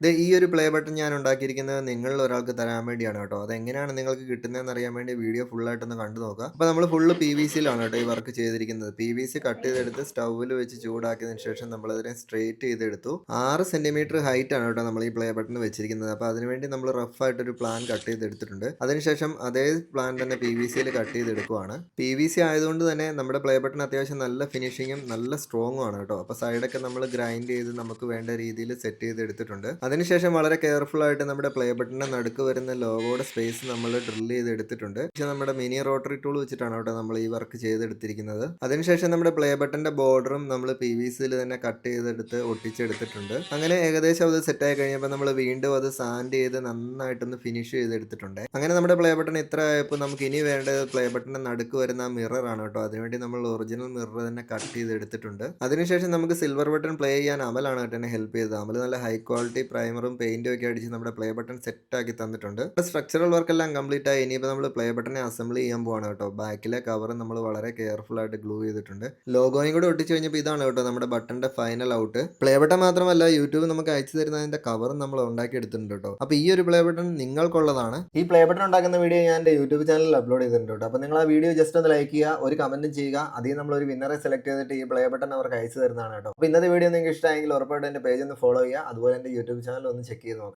ഇത് ഈ ഒരു പ്ലേ ബട്ടൺ ഞാൻ ഉണ്ടാക്കിയിരിക്കുന്നത് നിങ്ങൾ ഒരാൾക്ക് തരാൻ വേണ്ടിയാണ് കേട്ടോ. അതെങ്ങനെയാണ് നിങ്ങൾക്ക് കിട്ടുന്നതെന്ന് അറിയാൻ വേണ്ടി വീഡിയോ ഫുള്ളായിട്ടൊന്ന് കണ്ടു നോക്കുക. അപ്പോൾ നമ്മൾ ഫുള്ള് പി വി സിയിലാണ് കേട്ടോ ഈ വർക്ക് ചെയ്തിരിക്കുന്നത്. പി വി സി കട്ട് ചെയ്തെടുത്ത് സ്റ്റൗവിൽ വെച്ച് ചൂടാക്കിയതിന് ശേഷം നമ്മളതിനെ സ്ട്രെയിറ്റ് ചെയ്തെടുത്തു. ആറ് സെന്റിമീറ്റർ ഹൈറ്റ് ആണ് കേട്ടോ നമ്മൾ ഈ പ്ലേ ബട്ടൺ വെച്ചിരിക്കുന്നത്. അപ്പോൾ അതിനുവേണ്ടി നമ്മൾ റഫായിട്ടൊരു പ്ലാൻ കട്ട് ചെയ്തെടുത്തിട്ടുണ്ട്. അതിനുശേഷം അതേ പ്ലാൻ തന്നെ പി വി സിയിൽ കട്ട് ചെയ്തെടുക്കുവാണ്. പി വി സി ആയതുകൊണ്ട് തന്നെ നമ്മുടെ പ്ലേ ബട്ടൺ അത്യാവശ്യം നല്ല ഫിനിഷിങ്ങും നല്ല സ്ട്രോങ്ങും ആണ് കേട്ടോ. അപ്പോൾ സൈഡൊക്കെ നമ്മൾ ഗ്രൈൻഡ് ചെയ്ത് നമുക്ക് വേണ്ട രീതിയിൽ സെറ്റ് ചെയ്ത് എടുത്തിട്ടുണ്ട് അതിനുശേഷം വളരെ കെയർഫുൾ ആയിട്ട് നമ്മുടെ പ്ലേ ബട്ടണിന്റെ നടുക്ക് വരുന്ന ലോഗോയുടെ സ്പേസ് നമ്മൾ ഡ്രിൽ ചെയ്ത് എടുത്തിട്ടുണ്ട് പക്ഷേ നമ്മുടെ മിനി റോട്ടറി ടൂൾ വെച്ചിട്ടാണ് കേട്ടോ നമ്മൾ ഈ വർക്ക് ചെയ്തെടുത്തിരിക്കുന്നത്. അതിനുശേഷം നമ്മുടെ പ്ലേ ബട്ടന്റെ ബോർഡറും നമ്മൾ പി വി സിയിൽ തന്നെ കട്ട് ചെയ്തെടുത്ത് ഒട്ടിച്ചെടുത്തിട്ടുണ്ട്. അങ്ങനെ ഏകദേശം അത് സെറ്റ് ആയി കഴിഞ്ഞപ്പോൾ നമ്മൾ വീണ്ടും അത് സാൻഡ് ചെയ്ത് നന്നായിട്ടൊന്ന് ഫിനിഷ് ചെയ്തെടുത്തിട്ടുണ്ട്. അങ്ങനെ നമ്മുടെ പ്ലേ ബട്ടൺ ഇത്ര ആയപ്പോൾ നമുക്ക് ഇനി വേണ്ടത് പ്ലേ ബട്ടന്റെ നടുക്ക് വരുന്ന ആ മിറർ ആണ് കേട്ടോ. അതിനുവേണ്ടി നമ്മൾ ഒറിജിനൽ മിറർ തന്നെ കട്ട് ചെയ്ത് എടുത്തിട്ടുണ്ട് അതിനുശേഷം നമുക്ക് സിൽവർ ബട്ടൺ പ്ലേ ചെയ്യാൻ അമലാണ് കേട്ടോ ഹെൽപ്പ് ചെയ്തത്. അമൽ നല്ല ഹൈ ക്വാളിറ്റി പ്രൈമറും പെയിന്റും ഒക്കെ അടിച്ച് നമ്മുടെ പ്ലേ ബട്ടൺ സെറ്റ് ആക്കി തന്നിട്ടുണ്ട്. സ്ട്രക്ചറൽ വർക്ക് എല്ലാം കംപ്ലീറ്റ് ആയി. ഇനിയിപ്പോൾ നമ്മൾ പ്ലേ ബട്ടനെ അസംബിൾ ചെയ്യാൻ പോവാണ് കേട്ടോ. ബാക്കിലെ കവർ നമ്മൾ വളരെ കെയർഫുൾ ആയിട്ട് ഗ്ലൂ ചെയ്തിട്ടുണ്ട്. ലോഗോയും കൂടെ ഒട്ടിച്ച് കഴിഞ്ഞപ്പോൾ ഇതാണ് കേട്ടോ നമ്മുടെ ബട്ടന്റെ ഫൈനൽ ഔട്ട് പ്ലേ ബട്ടൺ മാത്രമല്ല യൂട്യൂബ് നമുക്ക് അയച്ചു തരുന്നതിന്റെ കവറും നമ്മൾ ഉണ്ടാക്കി എടുത്തിട്ടുണ്ട് കേട്ടോ. അപ്പോൾ ഈ ഒരു പ്ലേ ബട്ടൺ നിങ്ങൾക്കുള്ളതാണ്. ഈ പ്ലേ ബട്ടൺ ഉണ്ടാക്കുന്ന വീഡിയോ ഞാൻ എന്റെ യൂട്യൂബ് ചാനലിൽ അപ്ലോഡ് ചെയ്തിട്ടുണ്ട് കേട്ടോ. അപ്പോൾ നിങ്ങൾ ആ വീഡിയോ ജസ്റ്റ് ഒന്ന് ലൈക്ക് ചെയ്യുക ഒരു കമന്റും ചെയ്യുക. അതിൽ നമ്മൾ ഒരു വിന്നറെ സെലക്ട് ചെയ്തിട്ട് ഈ പ്ലേ ബട്ടൺ അവർക്ക് അയച്ചു തരുന്നതാണ് കേട്ടോ. അപ്പോൾ ഇന്നത്തെ വീഡിയോ നിങ്ങൾക്ക് ഇഷ്ടമായെങ്കിൽ ഉറപ്പായിട്ട് എന്റെ പേജ് ഒന്ന് ഫോളോ ചെയ്യുക. അതുപോലെ എന്റെ യൂട്യൂബ് ചാനൽ ഒന്ന് ചെക്ക് ചെയ്ത് നോക്കുക